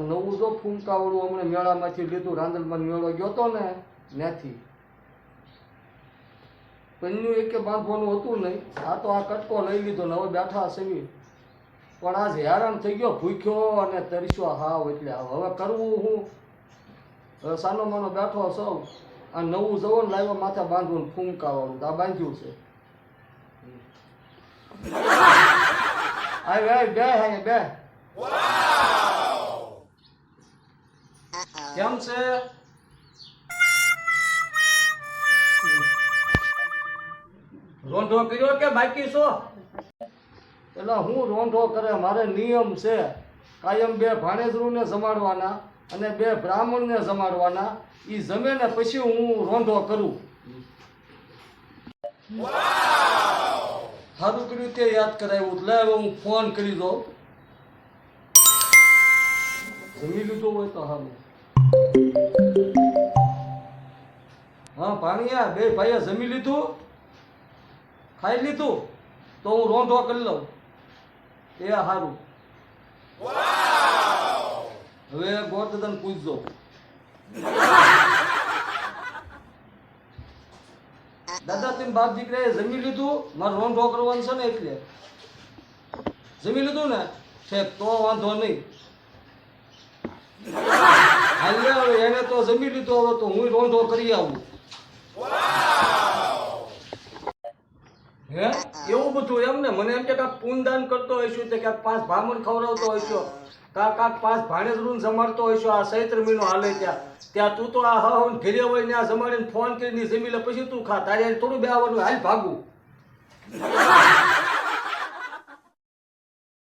નવું જો ફૂંકાવડું હમણાં મેળામાંથી લીધું રાંદલમાં મેળો ગયો તો ને? ત્યાંથી પન્યું એકે બાંધવાનું હતું નહીં. આ તો આ કટકો લઈ લીધો ને હવે બેઠા સેવી પણ આજ હેરાન થઈ ગયો ભૂખ્યો અને તરસ્યો હાવ એટલે હાવ. કરવું હું? સાનો માનો બેઠો સૌ આ નવું જવન લાવ્યો માથે બાંધવું ફૂંકાવાનું. આ બાંધ્યું છે. આવી આવી બે હા બે. કેમ છે? રોંઢો કર્યો કે બાકી છો? એટલે હું રોંઢો કરે મારે નિયમ છે કાયમ બે ભાણેજરૂને સમાડવાના અને બે બ્રાહ્મણને સમાડવાના એ જમે ને પછી હું રોંધો કરું. સારું કર્યું તે યાદ કરાવ્યું. એટલે હવે હું ફોન કરી દઉં. જમી લીધું હોય તો સારું હા ભાણિયા બે ભાઈએ જમી લીધું. ખાઈ લીધું, તો હું રોંઢો કરી લઉં. એ સારું હવે ગોરધન પૂછજો. દાદા, તેમ બાપ દીકરાએ જમી લીધું? મારે રોંઢો કરવાનું છે ને એટલે. જમી લીધું ને? છે તો વાંધો નહીં. હાલ્યા, હવે એને તો જમી લીધું, હવે તો હું રોંઢો કરી આવું. હે? એવું બધું એમ ને? મને એમ કે કાંક પૂનદાન કરતો હોઈશું તે ક્યાંક પાંચ ભામણ ખવડાવતો હોઈશું. કાંક કાંક પાંચ ભાણેજ રૂન જમાડતો હોઈશું આ ચૈત્ર મહિનો હાલે ત્યાં. ત્યાં તું તો આ હા ઘેરે હોય ને આ જમાડીને ફોન કરીને જમી લે, પછી તું ખા. તારે થોડું બે આવવાનું હાલ ભાગું.